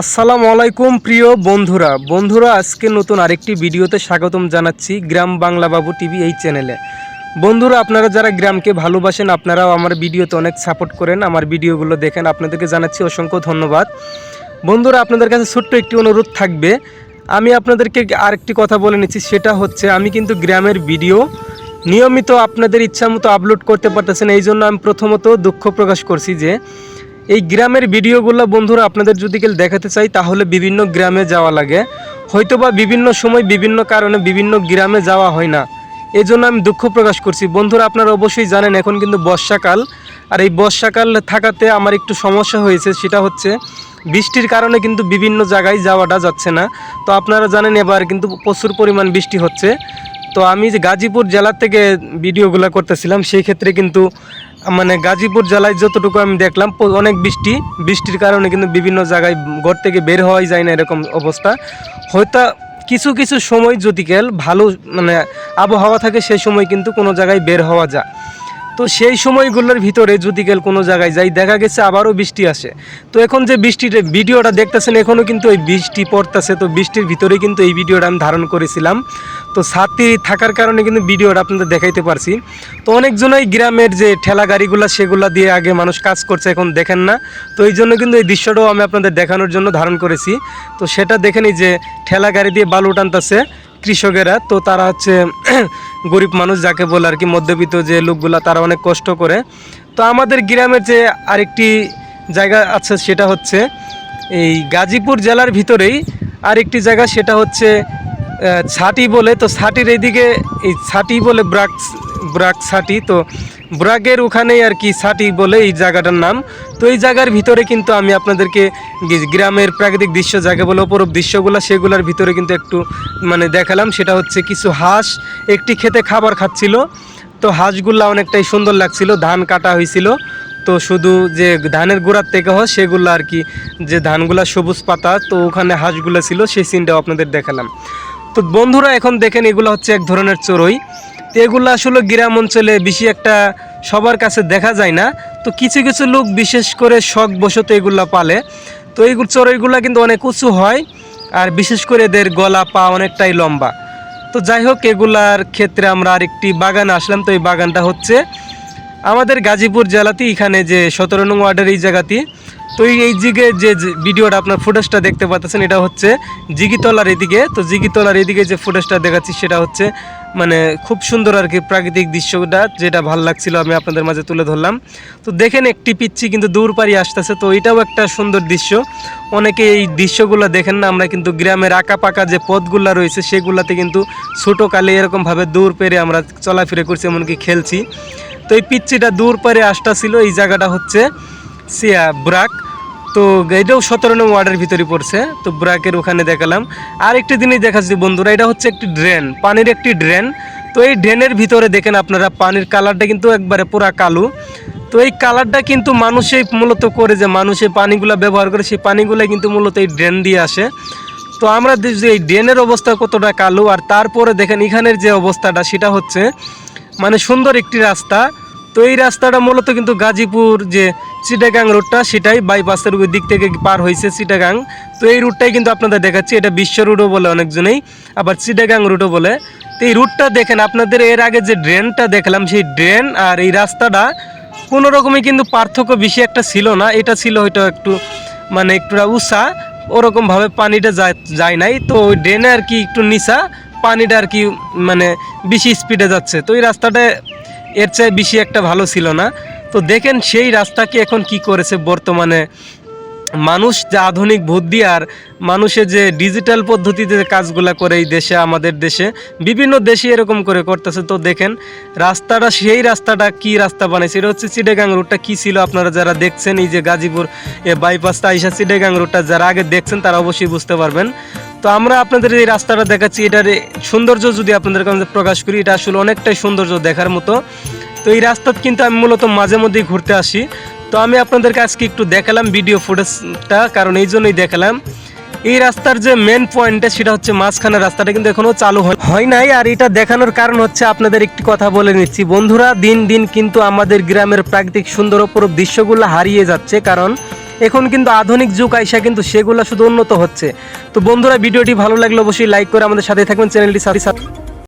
আসসালামু আলাইকুম প্রিয় বন্ধুরা। বন্ধুরা, আজকে নতুন আরেকটি ভিডিওতে স্বাগতম জানাচ্ছি গ্রাম বাংলা বাবু টিভি এই চ্যানেলে। বন্ধুরা, আপনারা যারা গ্রামকে ভালোবাসেন, আপনারাও আমার ভিডিওতে অনেক সাপোর্ট করেন। আমার ভিডিওগুলো দেখেন, আপনাদেরকে জানাচ্ছি অসংখ্য ধন্যবাদ। বন্ধুরা, আপনাদের কাছে ছোট্ট একটি অনুরোধ থাকবে। আমি আপনাদেরকে আরেকটি কথা বলে নিচ্ছি, সেটা হচ্ছে আমি কিন্তু গ্রামের ভিডিও নিয়মিত আপনাদের ইচ্ছা মতো আপলোড করতে পারতেছেন এই জন্য আমি প্রথমত দুঃখ প্রকাশ করছি যে এই গ্রামের ভিডিওগুলো বন্ধুরা আপনাদের যদি কেউ দেখাতে চাই, তাহলে বিভিন্ন গ্রামে যাওয়া লাগে। হয়তোবা বিভিন্ন সময় বিভিন্ন কারণে বিভিন্ন গ্রামে যাওয়া হয় না। এই জন্য আমি দুঃখ প্রকাশ করছি। বন্ধুরা, আপনারা অবশ্যই জানেন, এখন কিন্তু বর্ষাকাল। আর এই বর্ষাকাল থাকাতে আমার একটু সমস্যা হয়েছে, সেটা হচ্ছে বৃষ্টির কারণে কিন্তু বিভিন্ন জায়গায় যাওয়াটা যাচ্ছে না। তো আপনারা জানেন, এবার কিন্তু প্রচুর পরিমাণ বৃষ্টি হচ্ছে। তো আমি যে গাজীপুর জেলা থেকে ভিডিওগুলো করতেছিলাম, সেই ক্ষেত্রে কিন্তু মানে গাজীপুর জেলায় যতটুকু আমি দেখলাম অনেক বৃষ্টি। বৃষ্টির কারণে কিন্তু বিভিন্ন জায়গায় ঘর থেকে বের হওয়াই যায় না এরকম অবস্থা। হয়তো কিছু কিছু সময় যদি কেল ভালো মানে আবহাওয়া থাকে, সেই সময় কিন্তু কোনো জায়গায় বের হওয়া যায়। তো সেই সময়গুলোর ভিতরে যদি গেল কোনো জায়গায় যাই, দেখা গেছে আবারও বৃষ্টি আসে। তো এখন যে বৃষ্টিটা, ভিডিওটা দেখতেছেন এখনও কিন্তু এই বৃষ্টি পড়তেছে। তো বৃষ্টির ভিতরেই কিন্তু এই ভিডিওটা আমি ধারণ করেছিলাম। তো ছাত্রী থাকার কারণে কিন্তু ভিডিওটা আপনাদের দেখাইতে পারছি। তো অনেকজনই গ্রামের যে ঠেলা গাড়িগুলো, সেগুলো দিয়ে আগে মানুষ কাজ করছে, এখন দেখেন না। তো এই জন্য কিন্তু এই দৃশ্যটাও আমি আপনাদের দেখানোর জন্য ধারণ করেছি। তো সেটা দেখেনি যে ঠেলা গাড়ি দিয়ে বালু টানতেছে কৃষকেরা। তো তারা হচ্ছে গরিব মানুষ যাকে বলে আর কি মধ্যবিত্ত যে লোকগুলা, তারা অনেক কষ্ট করে। তো আমাদের গ্রামের যে আরেকটি জায়গা আছে, সেটা হচ্ছে এই গাজীপুর জেলার ভিতরেই আরেকটি জায়গা, সেটা হচ্ছে ছাটি বলে। তো ছাটির এইদিকে এই ছাটি বলে ব্রাক ব্রাক ছাটি। তো ব্রাগের ওখানেই আর কি ছাটি বলে এই জায়গাটার নাম। তো এই জায়গার ভিতরে কিন্তু আমি আপনাদেরকে গ্রামের প্রাকৃতিক দৃশ্য, জায়গা বলে অপরূপ দৃশ্যগুলো, সেগুলোর ভিতরে কিন্তু একটু মানে দেখালাম। সেটা হচ্ছে কিছু হাঁস, একটি খেতে খাবার খাচ্ছিল। তো হাঁসগুলা অনেকটাই সুন্দর লাগছিল, ধান কাটা হয়েছিল। তো শুধু যে ধানের গোড়ার থেকে হয়, সেগুলো আর কি যে ধানগুলা সবুজ পাতা, তো ওখানে হাঁসগুলো ছিল, সেই সিনটাও আপনাদের দেখালাম। তো বন্ধুরা, এখন দেখেন এগুলো হচ্ছে এক ধরনের চড়ুই। তো এগুলো আসলে গ্রাম অঞ্চলে বেশি একটা সবার কাছে দেখা যায় না। তো কিছু কিছু লোক বিশেষ করে শখ বশত এগুলা পালে। তো এইগুলো চড়ুইগুলো কিন্তু অনেক উঁচু হয় আর বিশেষ করে এদের গলা, পা অনেকটাই লম্বা। তো যাই হোক, এগুলার ক্ষেত্রে আমরা আরেকটি বাগান আসলাম। তো এই বাগানটা হচ্ছে আমাদের গাজীপুর জেলাতে। এখানে যে সতেরো নং ওয়ার্ডের এই জায়গাতে তো এই দিকে যে ভিডিওটা আপনার ফুটেজটা দেখতে পাচ্ছেন, এটা হচ্ছে জিগিতলার এদিকে। তো জিগিতলার এদিকে যে ফুটেজটা দেখাচ্ছি, সেটা হচ্ছে মানে খুব সুন্দর আর কি প্রাকৃতিক দৃশ্যটা, যেটা ভালো লাগছিল, আমি আপনাদের মাঝে তুলে ধরলাম। তো দেখেন, একটি পিচ্ছি কিন্তু দূর পাড়ি আসতেছে, তো এটাও একটা সুন্দর দৃশ্য। অনেকে এই দৃশ্যগুলো দেখেন না, আমরা কিন্তু গ্রামের আঁকা পাকা যে পথগুলো রয়েছে, সেগুলাতে কিন্তু ছোটো কালে এরকমভাবে দূর পেরে আমরা চলাফেরা করছি, এমনকি খেলছি। তো এই পিচ্ছিটা দূর পারে আসতেছিল, এই জায়গাটা হচ্ছে সিয়া ব্রাক। তো এটাও সতেরো নং ওয়ার্ডের ভিতরে পড়ছে। তো ব্রাকের ওখানে দেখালাম। আর একটি জিনিস দেখাচ্ছি বন্ধুরা, এটা হচ্ছে একটি ড্রেন, পানির একটি ড্রেন। তো এই ড্রেনের ভিতরে দেখেন আপনারা, পানির কালারটা কিন্তু একবারে পুরা কালো। তো এই কালারটা কিন্তু মানুষই মূলত করে যে, মানুষ পানিগুলো ব্যবহার করে, সেই পানিগুলো কিন্তু মূলত এই ড্রেন দিয়ে আসে। তো আমরা যে এই ড্রেনের অবস্থা কতটা কালো। আর তারপরে দেখেন এখানের যে অবস্থাটা, সেটা হচ্ছে মানে সুন্দর একটি রাস্তা। তো এই রাস্তাটা মূলত কিন্তু গাজীপুর যে চিটাগাং রোডটা, সেটাই বাইপাসের ওই দিক থেকে পার হয়েছে চিটাগাং। তো এই রুটটাই কিন্তু আপনাদের দেখাচ্ছি, এটা বিশ্ব রুটও বলে অনেকজনেই, আবার চিটাগাং রুটও বলে। তো এই রুটটা দেখেন, আপনাদের এর আগে যে ড্রেনটা দেখলাম, সেই ড্রেন আর এই রাস্তাটা কোনো রকমই কিন্তু পার্থক্য বেশি একটা ছিল না। এটা ছিল হয়তো একটু মানে একটু উষা ওরকমভাবে পানিটা যায় যায় নাই। তো ওই ড্রেনে আর কি একটু নিচা, পানিটা আর কি মানে বেশি স্পিডে যাচ্ছে। তো এই রাস্তাটা এর চেয়ে বেশি একটা ভালো ছিল না। তো দেখেন সেই রাস্তাকে এখন কি করেছে বর্তমানে। মানুষ যে আধুনিক বুদ্ধি আর মানুষের যে ডিজিটাল পদ্ধতিতে কাজগুলো করে এই দেশে, আমাদের দেশে, বিভিন্ন দেশে এরকম করে করতেছে। তো দেখেন রাস্তাটা, সেই রাস্তাটা কি রাস্তা বানাইছে এটা হচ্ছে চিডেগাং রোডটা কী ছিল? আপনারা যারা দেখছেন এই যে গাজীপুর এ বাইপাসটা আইসা চিটাগাং রোডটা যারা আগে দেখছেন তারা অবশ্যই বুঝতে পারবেন। তো আমরা আপনাদের এই রাস্তাটা দেখাচ্ছি, এটার সৌন্দর্য যদি আপনাদের কাছে প্রকাশ করি, এটা আসলে অনেকটাই সৌন্দর্য দেখার মতো। তো এই রাস্তাত কিন্তু আমি মূলত মাঝে মধ্যেই ঘুরতে আসি। তো আমি আপনাদেরকে আজকে একটু দেখালাম ভিডিও ফুটেজটা কারণ এই জন্যই দেখালাম। এই রাস্তার যে মেন পয়েন্টটা সেটা হচ্ছে মাঝখানের রাস্তাটা কিন্তু এখনও চালু হয়- হয় নাই। আর এটা দেখানোর কারণ হচ্ছে আপনাদের একটি কথা বলে নিচ্ছি। বন্ধুরা, দিন দিন কিন্তু আমাদের গ্রামের প্রাকৃতিক সুন্দর অপরূপ দৃশ্যগুলো হারিয়ে যাচ্ছে, কারণ এখন কিন্তু আধুনিক যুগ আইসা কিন্তু সেগুলো শুধু উন্নত হচ্ছে। তো বন্ধুরা, ভিডিওটি ভালো লাগলে অবশ্যই লাইক করে আমাদের সাথে থাকবেন, চ্যানেলটি সাথে